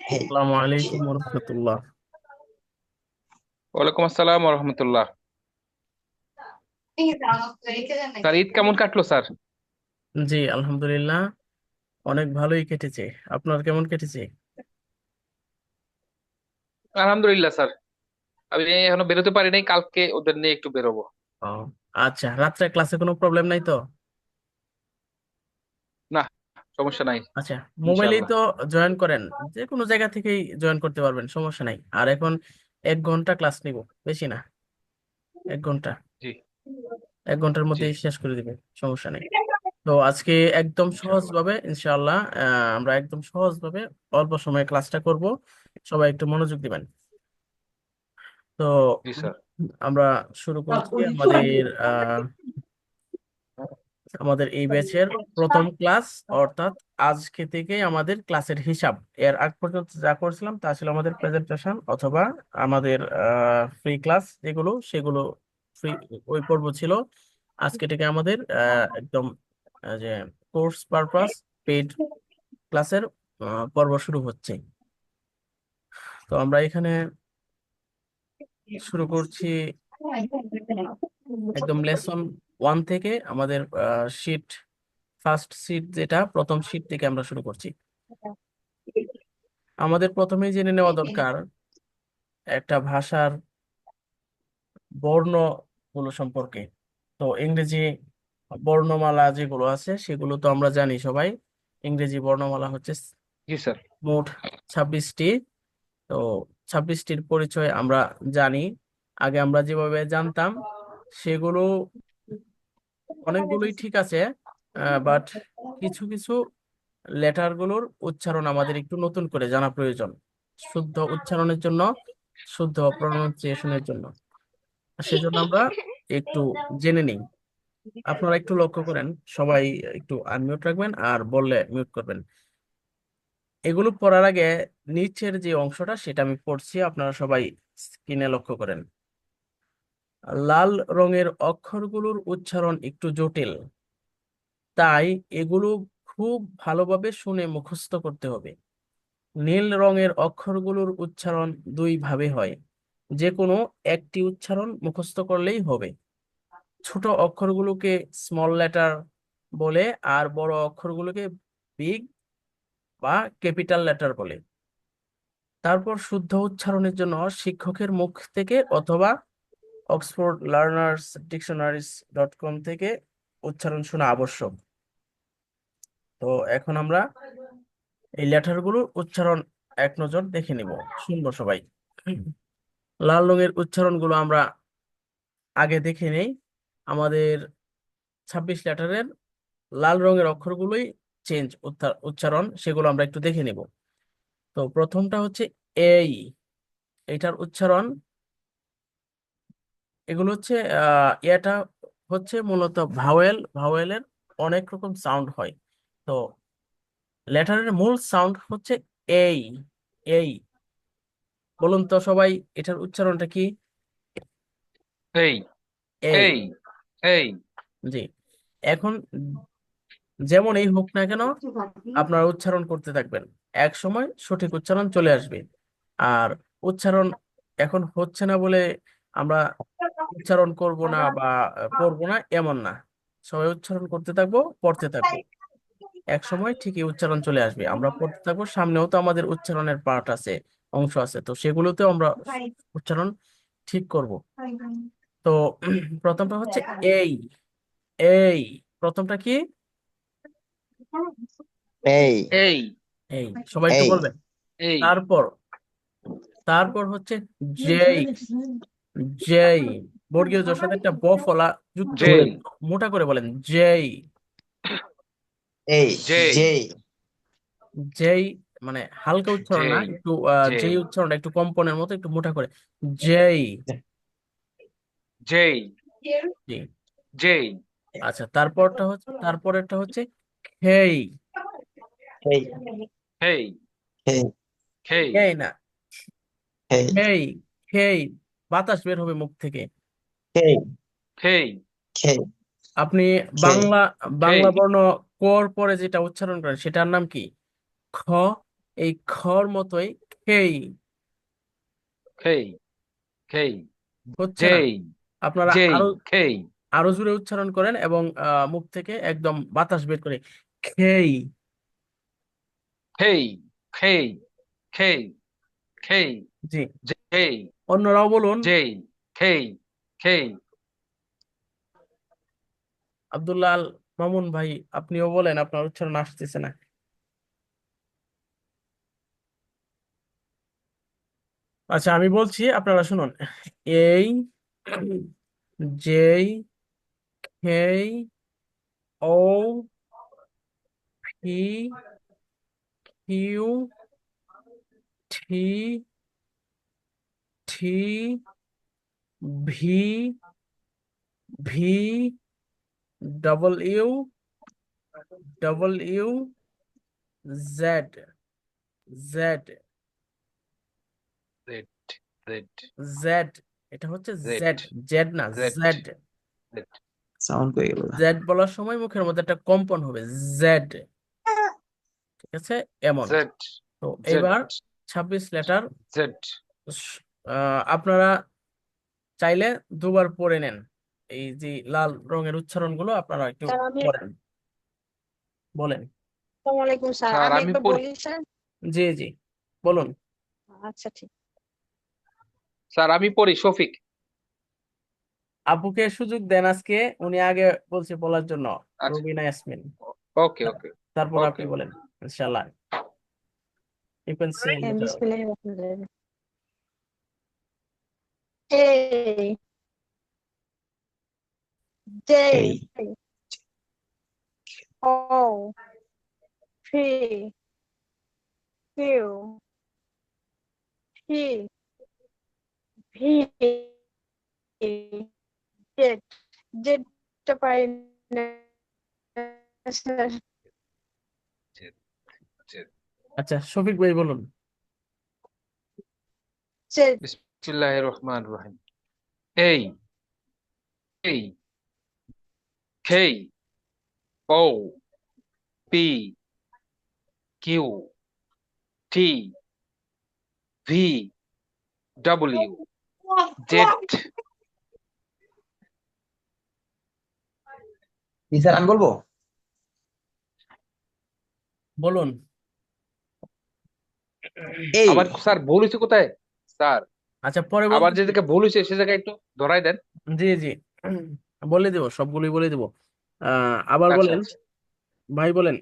আসসালামু আলাইকুম রহমতুল্লাহ ওয়ালাইকুম আসসালাম রহমতুল্লাহ স্যার ঈদ কেমন কাটলো স্যার? জি আলহামদুলিল্লাহ। অনেক ভালোই কেটেছে। আপনার কেমন কেটেছে? আলহামদুলিল্লাহ স্যার। আমি এখনও বেরোতে পারি নাই কালকে ওদের নিয়ে একটু বেরোবো। আচ্ছা রাত্রে ক্লাসে কোনো প্রবলেম নাই তো? সমস্যা নাই আচ্ছা মোবাইলেই তো জয়েন করেন যে কোনো জায়গা থেকেই জয়েন করতে পারবেন সমস্যা নাই। আর এখন এক ঘণ্টা ক্লাস নিব বেশি না এক ঘণ্টা। জি। এক ঘণ্টার জি। মধ্যেই শেষ করে দিবে সমস্যা নেই। তো আজকে একদম সহজ ভাবে ইনশাআল্লাহ আহ, আমরা একদম সহজ ভাবে অল্প সময়ে ক্লাসটা করব সবাই একটু মনোযোগ দিবেন। তো জি স্যার। আমরা শুরু করছি আমাদের আহ, আমাদের এই ব্যাচের প্রথম ক্লাস অর্থাৎ আজকে থেকে আমাদের ক্লাসের হিসাব। এর আগ পর্যন্ত যা করছিলাম, তা ছিল আমাদের প্রেজেন্টেশন অথবা আমাদের ফ্রি ক্লাস যেগুলো, সেগুলো ফ্রি ওই পর্ব ছিল। আজকে থেকে আমাদের একদম যে কোর্স পারপাস পেইড ক্লাসের পর্ব শুরু হচ্ছে। তো আমরা এখানে শুরু করছি। একদম লেসন ওয়ান থেকে আমাদের শিট ফার্স্ট শিট যেটা প্রথম শিট থেকে আমরা শুরু করছি। আমাদের প্রথমেই জেনে নেওয়া দরকার একটা ভাষার বর্ণগুলো সম্পর্কে। তো ইংরেজি বর্ণমালা যেগুলো আছে সেগুলো তো আমরা জানি সবাই। ইংরেজি বর্ণমালা হচ্ছে জি মোট ছাব্বিশটি। তো ছাব্বিশটির পরিচয় আমরা জানি। আগে আমরা যেভাবে জানতাম সেগুলো অনেকগুলোই ঠিক আছে বাট কিছু কিছু লেটারগুলোর উচ্চারণ আমাদের একটু নতুন করে জানা প্রয়োজন। শুদ্ধ উচ্চারণের জন্য শুদ্ধ প্রনাউন্সিয়েশনের জন্য। সেজন্য আমরা একটু জেনে নিই। আপনারা একটু লক্ষ্য করেন সবাই একটু আনমিউট রাখবেন আর বললে মিউট করবেন। এগুলো পড়ার আগে নিচের যে অংশটা সেটা আমি পড়ছি আপনারা সবাই স্ক্রিনে লক্ষ্য করেন। লাল রঙের অক্ষরগুলোর উচ্চারণ একটু জটিল। তাই এগুলো খুব ভালোভাবে শুনে মুখস্থ করতে হবে। নীল রঙের অক্ষরগুলোর উচ্চারণ দুই ভাবে হয়। যে কোনো একটি উচ্চারণ মুখস্থ করলেই হবে। ছোট অক্ষরগুলোকে স্মল লেটার বলে আর বড় অক্ষরগুলোকে বিগ বা ক্যাপিটাল লেটার বলে। তারপর শুদ্ধ উচ্চারণের জন্য শিক্ষকের মুখ থেকে অথবা Oxford learners dictionaries dot com থেকে উচ্চারণ শোনা আবশ্যক। তো এখন আমরা এই লেটারগুলোর উচ্চারণ এক নজর দেখে নিব, শুনব সবাই। লাল রঙের উচ্চারণগুলো আমরা আগে দেখে নেই। আমাদের ছাব্বিশ লেটারের লাল রঙের অক্ষরগুলোই চেঞ্জ উচ্চারণ, সেগুলো আমরা একটু দেখে নিব। তো প্রথমটা হচ্ছে এই এটার উচ্চারণ এগুলো হচ্ছে আহ এটা হচ্ছে মূলত ভাওয়েল ভাওয়েলের অনেক রকম সাউন্ড হয়। তো লেটারের মূল সাউন্ড হচ্ছে এই এই। বলুন তো সবাই এটার উচ্চারণটা কি? এই এই। এই এই। জি। এখন যেমন এই হোক না কেন আপনারা উচ্চারণ করতে থাকবেন। এক সময় সঠিক উচ্চারণ চলে আসবে। আর উচ্চারণ এখন হচ্ছে না বলে আমরা উচ্চারণ করব না বা পড়ব না এমন না। সবাই উচ্চারণ করতে থাকব পড়তে থাকব। এক সময় ঠিকই উচ্চারণ চলে আসবে। আমরা পড়তে থাকব সামনেও তো আমাদের উচ্চারণের পার্ট আছে অংশ আছে। তো সেগুলোতে আমরা উচ্চারণ ঠিক করব। তো প্রথমটা হচ্ছে এই এই প্রথমটা কি? এই। এই। এই সবাই একটু বলবেন তারপর তারপর হচ্ছে যেই। যেই বর্গীয় জোর সাথে একটা ব ফলা যুক্ত যেই মোটা করে বলেন জেই। এই যেই যেই যেই মানে হালকা উচ্চারণ না একটু আহ, যেই উচ্চারণটা একটু কম্পনের মতো একটু মোটা করে। জেই। যেই জি যেই আচ্ছা তারপরটা হচ্ছে তারপরেরটা হচ্ছে খেই। খেই। খেই। না। খেই খেই। বাতাস বের হবে মুখ থেকে। এই খেই। এই আপনি খেই। বাংলা বাংলা খেই। বর্ণ কর পরে যেটা উচ্চারণ করেন সেটার নাম কি? খ এই খর মতোই খেই। খেই। খেই। হচ্ছে না। যেই। আপনারা যেই। আরও খেই। আরও জোরে উচ্চারণ করেন এবং আহ, মুখ থেকে একদম বাতাস বের করে খেই। খেই। খেই। খেই। খেই। জি। যেই। অন্যরাও বলুন। যেই খেই খেই। আব্দুল্লাহ আল মামুন ভাই আপনিও বলেন আপনার উচ্চারণ আসতেছে না। আচ্ছা আমি বলছি আপনারা শুনুন। A J K O P Q T T V V double U double U Z Z Z এটা হচ্ছে জেড জেড না জেড জেড জেড সাউন্ড করে গেল জেড বলার সময় মুখের মধ্যে একটা কম্পন হবে জেড ঠিক আছে? এমন। তো জেড এবার ছাব্বিশ লেটার জেড আপনারা চাইলে দুবার পড়ে নেন। এই যে লাল রঙের উচ্চারণগুলো আপনারা একটু স্যার আমি পড়েন। বলেন। আসসালামু আলাইকুম স্যার। স্যার আমি আমি একটু পড়ি বলি স্যার? জি জি। বলুন। আচ্ছা ঠিক। স্যার আমি পড়ি শফিক। আপুকে সুযোগ দেন আজকে উনি আগে বলছে বলার জন্য আচ্ছা। রুবিনা ইয়াসমিন। ওকে ওকে। তারপর আপনি বলেন ইনশাআল্লাহ। ইউ ক্যান সে হ্যাঁ, বিসমিল্লাহির রহমানির রহিম A J এই O P Q P V Z Z টা পারি না স্যার জেড জেড আচ্ছা শফিক ভাই বলুন Z বিসমিল্লাহির রহমানির Rahim. A A K O P Q T V W Z. Sir আমি বলব? বলুন। এই আবার স্যার ভুল হয়েছে কোথায়? স্যার আচ্ছা পরে আবার যে জায়গায় ভুল হয়েছে সে জায়গায় একটু ধরাই দেন। জি জি। বলে দেব সবগুলোই বলে দেব। আহ আবার আচ্ছা বলেন। আচ্ছা ভাই বলেন।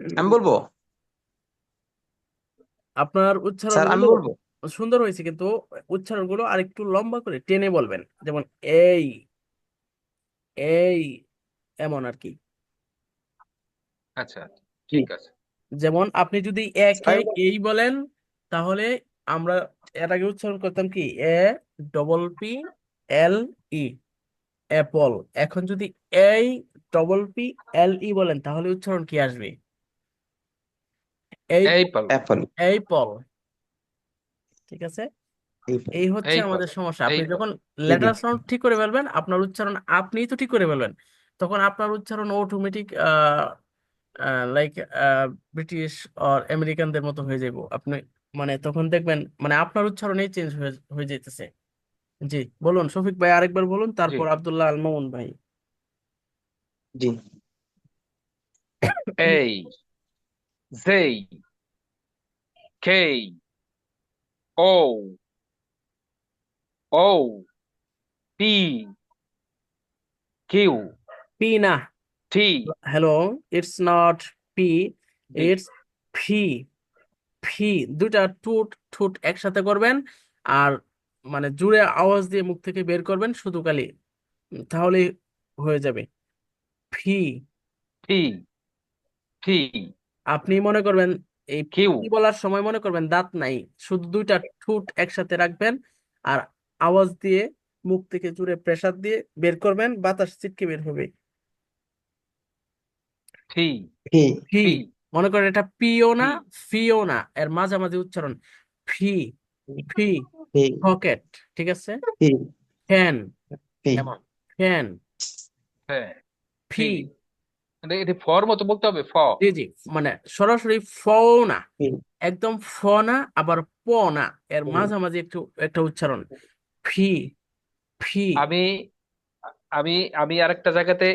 আমি বলব? আপনার স্যার আমি বলব? সুন্দর হয়েছে কিন্তু উচ্চারণ উচ্চারণগুলো আরেকটু লম্বা করে টেনে বলবেন। যেমন এই এই এমন আর কি। আচ্ছা ঠিক আছে। যেমন আপনি যদি একে এই বলেন তাহলে আমরা এর আগে উচ্চারণ করতাম কি? A double P L E apple এখন যদি এই ডবল পি এল ই বলেন তাহলে উচ্চারণ কি আসবে? এই অ্যাপল ঠিক আছে? এই হচ্ছে আমাদের সমস্যা। আপনি যখন লেটার সাউন্ড ঠিক করে ফেলবেন আপনার উচ্চারণ আপনিই তো ঠিক করে ফেলবেন। তখন আপনার উচ্চারণ অটোমেটিক লাইক ব্রিটিশ আর আমেরিকানদের মতো হয়ে যাব আপনি মানে তখন দেখবেন মানে আপনার উচ্চারণেই চেঞ্জ হয়ে হয়ে যেতেছে জি বলুন শফিক ভাই আরেকবার বলুন তারপর আব্দুল্লাহ আল মামুন ভাই। জি। A J O O P Q P না। T hello it's not P it's P P দুইটা টুট ঠুট একসাথে করবেন আর মানে জুড়ে আওয়াজ দিয়ে মুখ থেকে বের করবেন শুধু খালি তাহলেই হয়ে যাবে। ফি। ফি। ফি। আপনি মনে করবেন এই কিউ। বলার সময় মনে করবেন দাঁত নাই শুধু দুইটা ঠোঁট একসাথে রাখবেন আর আওয়াজ দিয়ে মুখ থেকে জুড়ে প্রেসার দিয়ে বের করবেন বাতাস ছিটকে বের হবে। ফি। ফি। ফি। মনে করেন এটা পিও না ফিও না এর মাঝামাঝি উচ্চারণ ফি ফি পকেট ঠিক আছে? ফি। ফ্যান এমন ফ্যান। ফি। মানে ফর মতো বলতে হবে ফ। জি জি মানে সরাসরি ফ না একদম ফ না আবার প না এর মাঝামাঝি একটু একটা উচ্চারণ ফি ফি। আমি আমি আমি আরেকটা জায়গাতে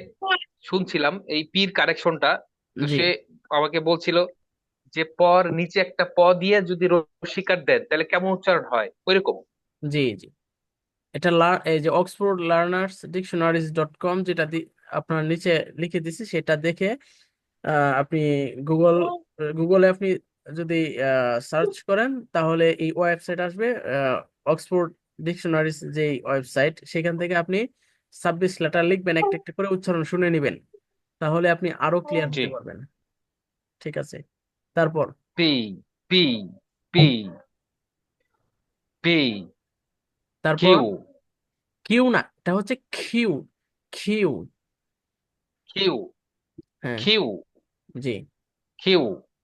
শুনছিলাম এই পির কারেকশনটা সে আমাকে বলছিল যে পর নিচে একটা প দিয়ে যদি রসিকার দেন তাহলে কেমন উচ্চারণ হয়? ওইরকম। জি জি। এটা এই যে Oxford learners dictionaries dot com যেটা আপনার নিচে লিখে দিছি সেটা দেখে আপনি গুগল গুগলে আপনি যদি সার্চ করেন তাহলে এই ওয়েবসাইট আসবে অক্সফোর্ড ডিকশনারিজ যে ওয়েবসাইট সেখান থেকে আপনি ছাব্বিশ লেটার লিখবেন একটা একটা করে উচ্চারণ শুনে নেবেন। তাহলে আপনি আরও ক্লিয়ার হতে পারবেন। ঠিক আছে। তারপর? পি পি পি পি তারপর? কিউ। কিউ না এটা হচ্ছে কিউ কিউ কিউ হ্যাঁ। কিউ। জি। কিউ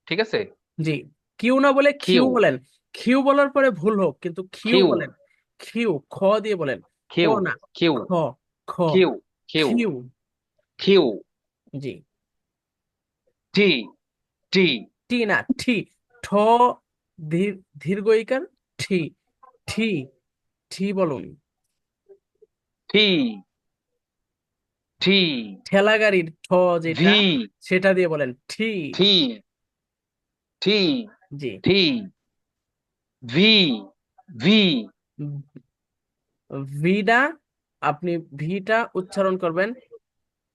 ঠিক আছে? জি। কিউ না বলে কিউ কিউ। বলেন। কিউ বলার পরে ভুল হোক কিন্তু কিউ কিউ। বলেন। কিউ খ দিয়ে বলেন। কিউ না কিউ। খ খ। Q Q. Q Q. জি। টি। টি। টি না ঠি। ঠ ধীর দীর্ঘ ইকার ঠি। ঠি ঠি বলুন। টি টি ঠেলা গাড়ির ঠ যেটা সেটা দিয়ে বলেন ঠি। টি টি জি। T V. ভি। ভিটা আপনি ভিটা উচ্চারণ করবেন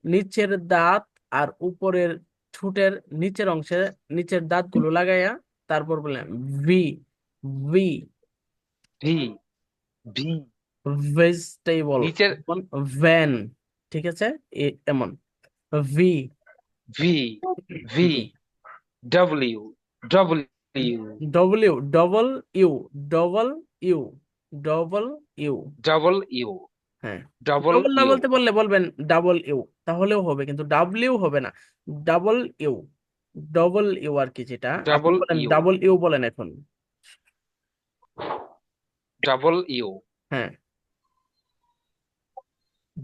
নিচের দাঁত আর উপরের ঠোঁটের নিচের অংশে নিচের দাঁতগুলো লাগাইয়া তারপর বললেন V V V V vegetable নিচের ভ্যান ঠিক আছে? এমন V V V W W W double U double U double U double U হ্যাঁ। ডাবল ডবল না ইউ বলতে বললে বলবেন ডাবল ইউ তাহলেও হবে কিন্তু ডাব্লিউ হবে না। ডাবল ইউ ডবল ইউ আর কি যেটা আপনি ডাবল বলেন ইউ ডাবল ইউ বলেন এখন। ডাবল ইউ হ্যাঁ।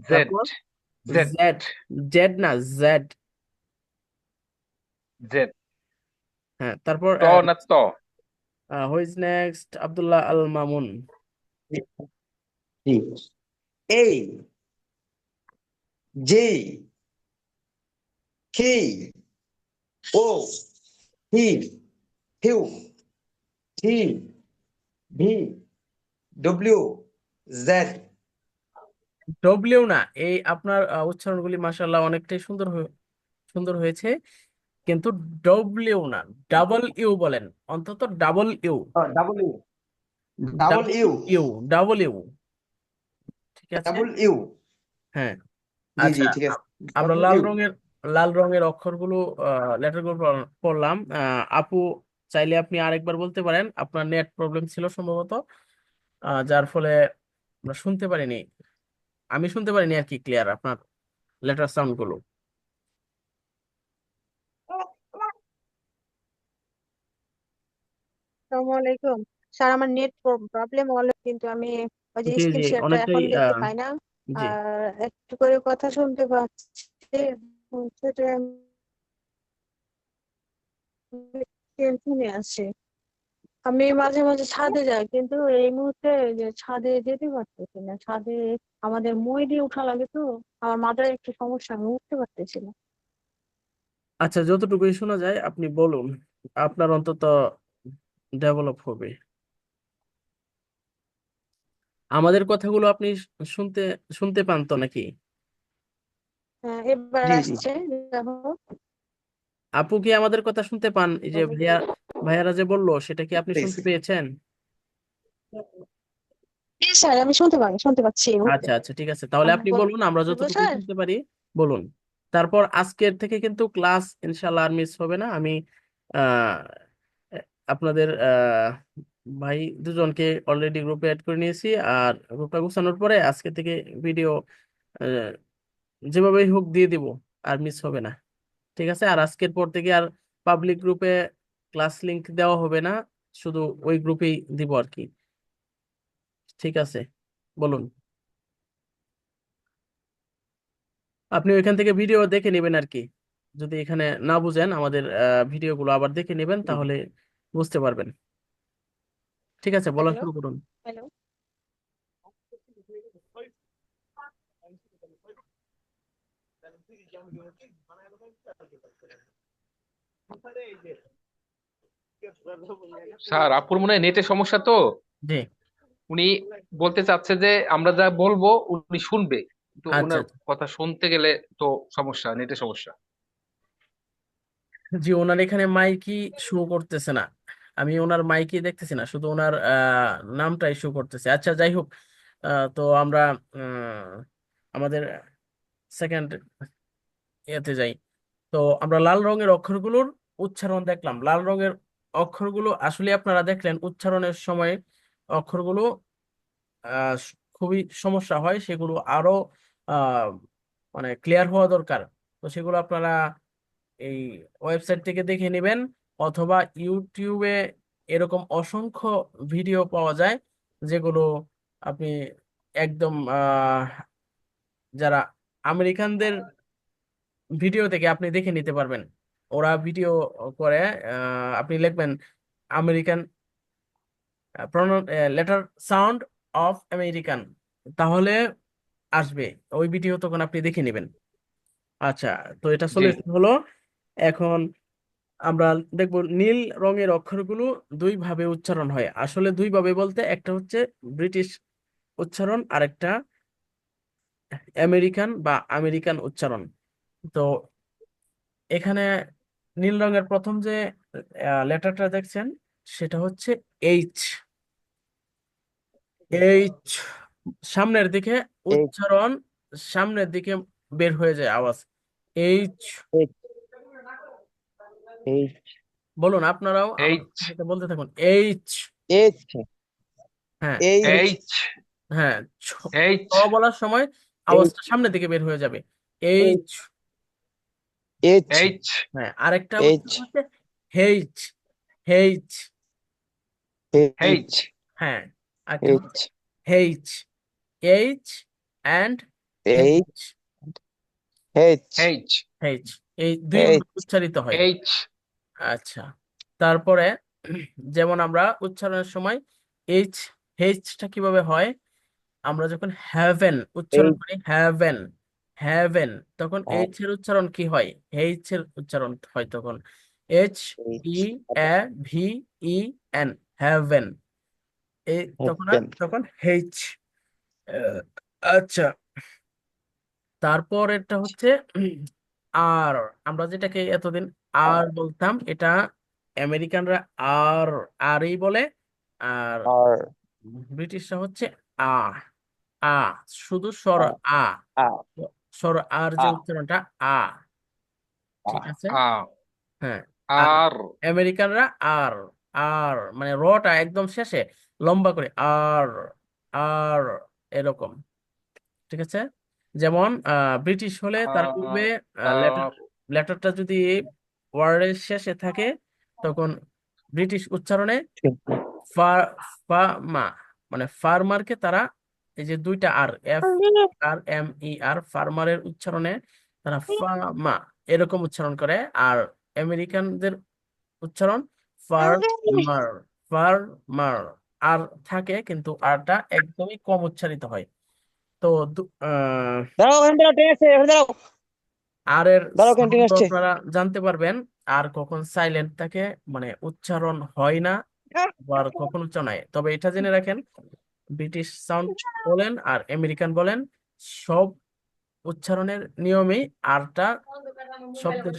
জেড তারপর? জেড জেড জেড না জেড জেড হ্যাঁ তারপর ত না ত? হুইজ নেক্সট আব্দুল্লাহ আল মামুন জি। A J K O P Q T V W Z W না এই আপনার উচ্চারণগুলি মাশাআল্লাহ অনেকটাই সুন্দর হয়ে- সুন্দর হয়েছে। কিন্তু ডব্লিউ না ডাবল ইউ বলেন অন্তত double U uh, W double U U double U ঠিক আছে? double U. হ্যাঁ। জি জি আচ্ছা ঠিক আছে। আমরা double লাল U. রঙের লাল রঙের অক্ষরগুলো লেটারগুলো পড়লাম। আহ, আপু চাইলে আপনি আরেকবার বলতে পারেন আপনার নেট প্রবলেম ছিল সম্ভবত। আহ, যার ফলে আমরা শুনতে পারিনি। আমি শুনতে পারিনি আর কি ক্লিয়ার আপনার লেটার সাউন্ডগুলো। আসসালামু আলাইকুম। স্যার আমার নেট প্রবলেম হলো কিন্তু আমি ওই যে জি স্ক্রিন জি শেয়ারটা অনেকটাই এখন দেখতে আহ, পাই না। জি। আর একটু করে কথা শুনতে পাচ্ছি। সেটা টেনশনে আছে আমি মাঝে মাঝে ছাদে যাই কিন্তু এই মুহূর্তে যে ছাদে যেতে পারতেছি না। ছাদে আমাদের মই দিয়ে উঠা লাগে তো আমার মাথায় একটু সমস্যা আমি উঠতে পারতেছি না। আচ্ছা যতটুকুই শোনা যায় আপনি বলুন আপনার অন্তত ডেভেলপ হবে। আমাদের কথাগুলো আপনি শুনতে শুনতে পান তো নাকি? হ্যাঁ এবার জি জি। আসছে আপু কি আমাদের কথা শুনতে পান? এই যে ভাইয়া ভাইয়ারা যে বলল সেটা কি আপনি শুনতে পেয়েছেন? স্যার আমি শুনতে পারি শুনতে পাচ্ছি এই মুহূর্তে। আচ্ছা আচ্ছা ঠিক আছে। তাহলে আপনি বলুন আমরা যতটুকু স্যার? শুনতে পারি বলুন। তারপর আজকের থেকে কিন্তু ক্লাস ইনশাল্লাহ আর মিস হবে না। আমি আহ, আপনাদের আহ, ভাই দুজনকে অলরেডি গ্রুপে অ্যাড করে নিয়েছি, আর গ্রুপটা গুছানোর পরে আজকে থেকে ভিডিও যেভাবেই হোক দিয়ে দিব, আর মিস হবে না। ঠিক আছে? আর আজকের পর থেকে আর পাবলিক গ্রুপে ক্লাস লিংক দেওয়া হবে না, শুধু ওই গ্রুপেই দিব আর কি। ঠিক আছে? বলুন। আপনি ওইখান থেকে ভিডিও দেখে নেবেন আর কি। যদি এখানে না বুঝেন আমাদের ভিডিওগুলো আবার দেখে নেবেন, তাহলে বুঝতে পারবেন। ঠিক আছে বলা হ্যালো শুরু করুন। হ্যালো স্যার আপুর মনে হয় নেটের সমস্যা তো? জি। উনি বলতে চাচ্ছে যে আমরা যা বলব উনি শুনবে। তো আচ্ছা ওনার আচ্ছা। কথা শুনতে গেলে তো সমস্যা নেটের সমস্যা। জি ওনার এখানে মাইকই শো করতেছে না। আমি ওনার মাইকে দেখতেছি না, শুধু ওনার নামটা ইস্যু করতেছে। আচ্ছা যাই হোক তো আমরা আমাদের সেকেন্ড ইয়েতে যাই। তো আমরা লাল রঙের অক্ষরগুলোর উচ্চারণ দেখলাম। লাল রঙের অক্ষরগুলো আসলে আপনারা দেখলেন, উচ্চারণের সময় অক্ষরগুলো খুবই সমস্যা হয়, সেগুলো আরও মানে ক্লিয়ার হওয়া দরকার। তো সেগুলো আপনারা এই ওয়েবসাইট থেকে দেখে নেবেন। অথবা ইউটিউবে এরকম অসংখ্য ভিডিও পাওয়া যায় যেগুলো আপনি একদম যারা আমেরিকানদের ভিডিও থেকে আপনি দেখে নিতে পারবেন। ওরা ভিডিও করে আহ, আপনি লিখবেন American letter sound of American তাহলে আসবে। ওই ভিডিও তখন আপনি দেখে নেবেন। আচ্ছা তো এটা সলিউশন হলো এখন আমরা দেখব নীল রঙের অক্ষরগুলো দুই ভাবে উচ্চারণ হয়। আসলে দুই ভাবে বলতে একটা হচ্ছে ব্রিটিশ উচ্চারণ আর একটা আমেরিকান বা আমেরিকান উচ্চারণ। তো এখানে নীল রঙের প্রথম যে লেটারটা দেখছেন সেটা হচ্ছে এইচ। এইচ সামনের দিকে উচ্চারণ সামনের দিকে বের হয়ে যায় আওয়াজ। এইচ। এইচ বলুন আপনারাও আমার এইচ সাথে বলতে থাকুন এইচ এইচ হ্যাঁ এইচ এইচ হ্যাঁ এইচ ছ বলার সময় আওয়াজটা সামনের দিকে বের হয়ে যাবে এইচ এইচ এইচ হ্যাঁ আরেকটা এইচ হেইচ হেইচ এইচ হ্যাঁ আরেকটা H H H and H H H এই দুই এইচ উচ্চারিত হয় এইচ আচ্ছা। তারপরে যেমন আমরা উচ্চারণের সময় এইচ এইচটা কীভাবে হয়? আমরা যখন হ্যাভেন উচ্চারণ করি হ্যাভেন হ্যাভেন তখন এইচ এর উচ্চারণ কি হয়? এইচ এর উচ্চারণ হয় তখন। H E A V E N heaven এই তখন তখন এইচ আচ্ছা। তারপর এটা হচ্ছে আর আমরা যেটাকে এতদিন আর বলতাম এটা আমেরিকানরা আর আরই বলে আর আর। ব্রিটিশরা হচ্ছে আ আ শুধু স্বর আ আ। স্বর আর যে আ। উচ্চারণটা আ। ঠিক আছে? হ্যাঁ। আর। আমেরিকানরা আর আর মানে রটা একদম শেষে লম্বা করে আর আর এরকম। ঠিক আছে? যেমন আহ, ব্রিটিশ হলে তার পূর্বে লেটার লেটারটা যদি ওয়ার্ডের শেষে থাকে তখন ব্রিটিশ উচ্চারণে ফার্মা মানে ফার্মারকে তারা এই যে দুইটা আর এফ আর এম ই আর ফার্মারের উচ্চারণে তারা ফার্মা এরকম উচ্চারণ করে। আর আমেরিকানদের উচ্চারণ ফার্মার ফার্মার আর থাকে কিন্তু আরটা একদমই কম উচ্চারিত হয়। তো আহ, আর এর আপনারা জানতে পারবেন। আর কখন সাইলেন্ট থাকে মানে উচ্চারণ হয় না আবার কখন উচ্চারণ হয়। তবে এটা জেনে রাখেন ব্রিটিশ সাউন্ড বলেন আর আমেরিকান বলেন সব উচ্চারণের নিয়মেই আরটা শব্দের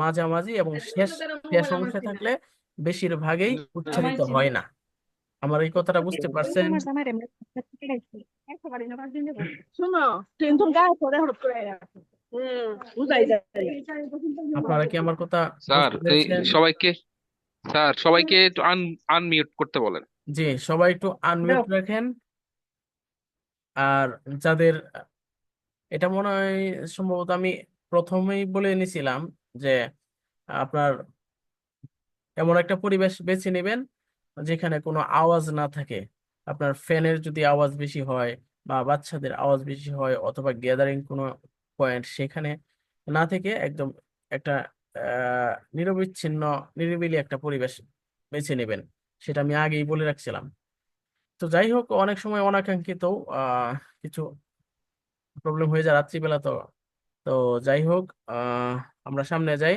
মাঝামাঝি এবং শেষ শেষ অংশে থাকলে বেশিরভাগই উচ্চারিত হয় না। আমার এই কথাটা বুঝতে পারছেন? শোনো আপনারা কি আমার কথা স্যার সবাইকে স্যার সবাইকে একটু আন আনমিউট করতে বলেন। জি সবাই একটু আনমিউট রাখেন। আর যাদের এটা মনে হয় সম্ভবত আমি প্রথমেই বলে নিছিলাম যে আপনার এমন একটা পরিবেশ বেছে নেবেন যেখানে কোনো আওয়াজ না থাকে। আপনার ফ্যানের যদি আওয়াজ বেশি হয় বা বাচ্চাদের আওয়াজ বেশি হয় অথবা গ্যাদারিং কোনো পয়েন্ট সেখানে না থেকে একদম একটা নিরবিচ্ছিন্ন, নিরিবিলি একটা পরিবেশ বেছে নেবেন। সেটা আমি আগেই বলে রাখছিলাম। তো যাই হোক, অনেক সময় অনাকাঙ্ক্ষিত কিছু প্রবলেম হয়ে যায় রাত্রিবেলা তো। তো যাই হোক আমরা সামনে যাই।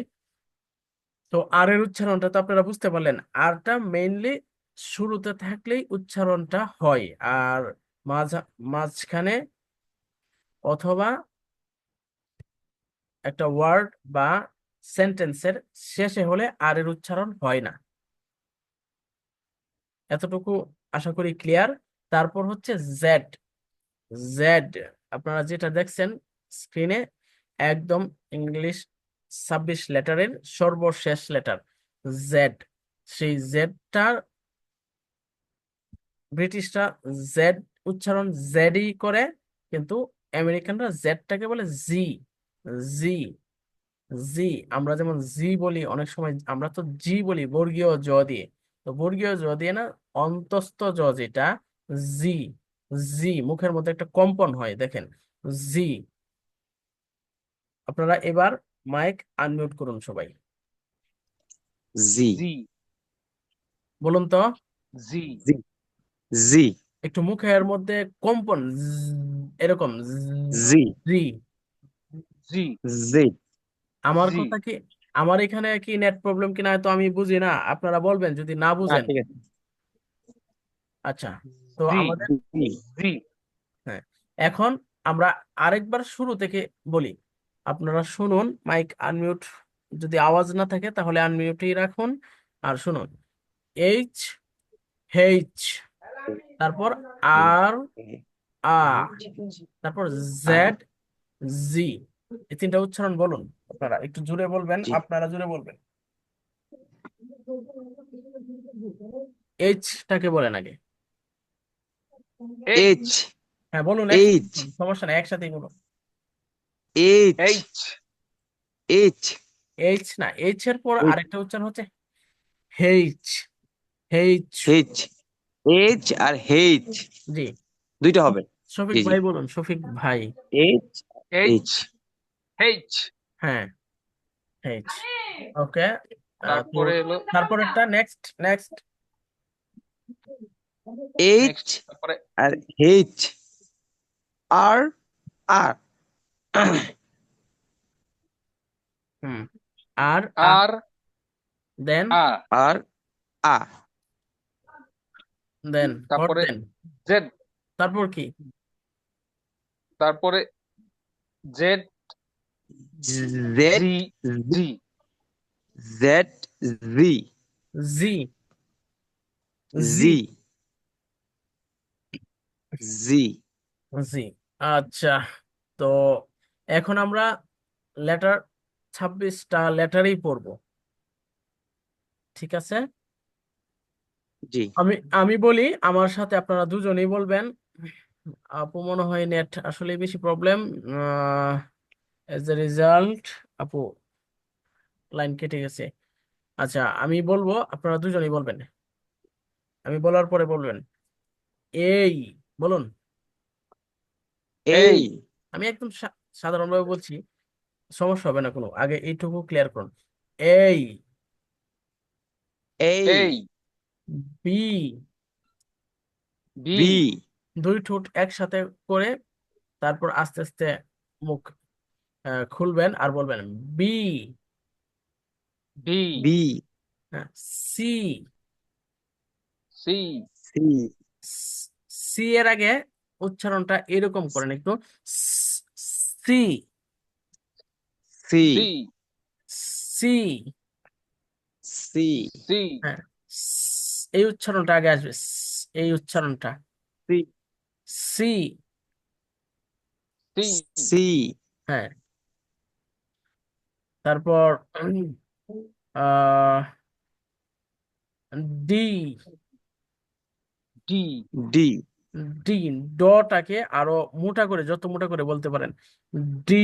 তো আর এর উচ্চারণটা তো আপনারা বুঝতে পারলেন। আরটা মেইনলি শুরুতে থাকলেই উচ্চারণটা হয়। আর মাঝা, মাঝখানে অথবা একটা ওয়ার্ড বা সেন্টেন্সের শেষে হলে আর এর উচ্চারণ হয় না। এতটুকু আশা করি ক্লিয়ার তারপর হচ্ছে জেড জেড আপনারা যেটা দেখছেন স্ক্রিনে একদম ইংলিশ ছাব্বিশ লেটারের সর্বশেষ লেটার জেড সেই জেডটার ব্রিটিশরা জেড উচ্চারণ জেডই করে, কিন্তু আমেরিকানরা জেডটাকে বলে জি জি জি আমরা যেমন জি বলি অনেক সময় আমরা তো জি বলি বর্গীয় জ দিয়ে। তো বর্গীয় জ দিয়ে না অন্তস্থ জ যেটা জি জি মুখের মধ্যে একটা কম্পন হয় দেখেন। জি আপনারা এবার মাইক আনমিউট করুন সবাই। জি জি বলুন তো। জি জি একটু মুখের মধ্যে কম্পন এরকম জি জি জি। জি। আমার জি। কথা কি আমার এখানে কি নেট প্রবলেম কিনা তো আমি বুঝি না? আপনারা বলবেন যদি না না বুঝেন। ঠিক আছে। আচ্ছা তো জি আমাদের জি জি। এখন আমরা আরেকবার শুরু থেকে বলি। আপনারা শুনুন মাইক আনমিউট যদি আওয়াজ না থাকে তাহলে আনমিউটেই রাখুন। আর শুনুন এইচ হেইচ তারপর আর আ তারপর জেড জি এই তিনটা উচ্চারণ বলুন আপনারা। একটু জোরে বলবেন আপনারা জোরে বলবেন। এইচটাকে বলেন আগে। এইচ হ্যাঁ বলুন এইচ সমস্যা নেই একসাথেই বলুন। এইচ এইচ এইচ এইচ না এইচ এর পর। আরেকটা উচ্চারণ হচ্ছে এইচ এইচ এইচ এইচ আর এইচ জি। দুইটা হবে। শফিক। ভাই বলুন শফিক ভাই। এইচ এইচ এইচ এইচ হ্যাঁ। এইচ ওকে তারপরে হলো তারপরেরটা নেক্সট নেক্সট এইচ তারপরে আর এইচ আর আর হুম আর আর দেন আর আ দেন তারপরে জেড তারপর কি? তারপরে Z Z G G Z G G G G আচ্ছা তো এখন আমরা লেটার ছাব্বিশটা লেটারই পড়ব ঠিক আছে জি আমি আমি বলি আমার সাথে আপনারা দুজনেই বলবেন আপু মনে হয় নেট আসলে বেশি প্রবলেম এজ এ রেজাল্ট আপু লাইন কেটে গেছে। আচ্ছা আমি বলব আপনারা দুজনেই বলবেন। আমি বলার পরে বলবেন। এই বলুন। এই। আমি একদম সা- সাধারণভাবে বলছি সমস্যা হবে না কোনো। আগে এইটুকু ক্লিয়ার করুন। এই। এই। বি। বি। দুই ঠোঁট একসাথে করে তারপর আস্তে আস্তে মুখ খুলবেন আর বলবেন B B B C C C C এর আগে উচ্চারণটা এরকম করেন একটু C C C C C হ্যাঁ এই উচ্চারণটা আগে আসবে এই উচ্চারণটা সি সি সি সি হ্যাঁ তারপর আহ ডি ডি ডি ডি ডটাকে আরও মোটা করে যত মোটা করে বলতে পারেন। ডি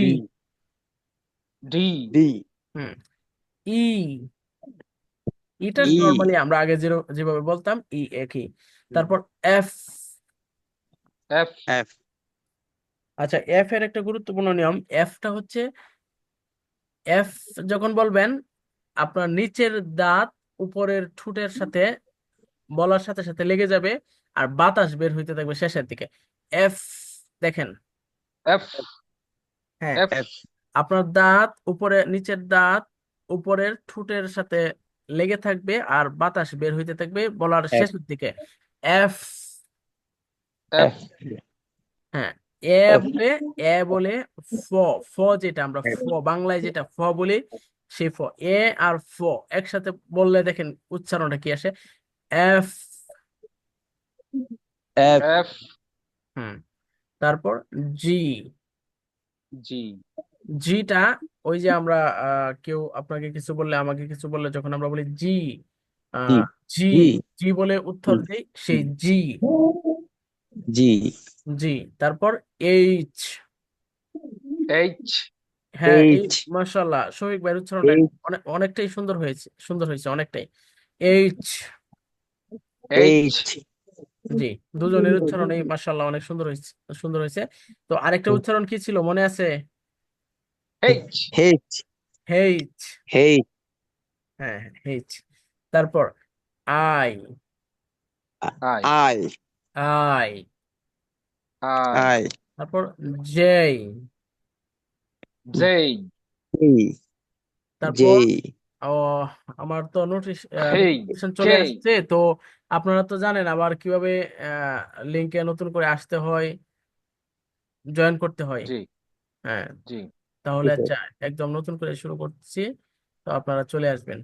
ডি ডি হুম। ই ইটা ই। নর্মালি আমরা আগে যেভাবে বলতাম ই একই। তারপর এফ এফ এফ আচ্ছা এফ এর একটা গুরুত্বপূর্ণ নিয়ম। এফটা হচ্ছে এফ যখন বলবেন আপনার নিচের দাঁত উপরের ঠোঁটের সাথে বলার সাথে সাথে লেগে যাবে আর বাতাস বের হইতে থাকবে শেষের দিকে। এফ দেখেন। এফ হ্যাঁ এফ আপনার দাঁত উপরে নিচের দাঁত উপরের ঠোঁটের সাথে লেগে থাকবে আর বাতাস বের হইতে থাকবে বলার শেষের দিকে। এফ এফ হ্যাঁ। এ বলে এ বলে ফ ফ যেটা আমরা ফ বাংলায় যেটা ফ বলি সেই ফ এ আর ফ একসাথে বললে দেখেন উচ্চারণটা কি আসে? এফ। F F. হুম তারপর জি। জি। জিটা ওই যে আমরা আহ, কেউ আপনাকে কিছু বললে আমাকে কিছু বললে যখন আমরা বলি জি আহ, জি জি। বলে উত্তর। দেই সেই জি। G জি তারপর এইচ এইচ হ্যাঁ এই H মাশাআল্লাহ শফিক ভাইয়ের উচ্চারণটা H অনেক অনেকটাই সুন্দর হয়েছে সুন্দর হয়েছে অনেকটাই। এইচ এইচ H জি দুজনের উচ্চারণই মাশাআল্লাহ অনেক সুন্দর হয়েছে সুন্দর হয়েছে। তো আরেকটা উচ্চারণ কি ছিল মনে আছে? এইচ H এইচ H হ্যাঁ এইচ তারপর I I I I. I. I তারপর জে জেই। J তারপর J ও আমার তো নোটিশ হেই নোটিফিকেশন চলে জেই। আসছে তো আপনারা তো জানেন আবার কীভাবে লিংকে নতুন করে আসতে হয় জয়েন করতে হয়। জি। হ্যাঁ। জি। তাহলে আচ্ছা একদম নতুন করে শুরু করছি তো আপনারা চলে আসবেন।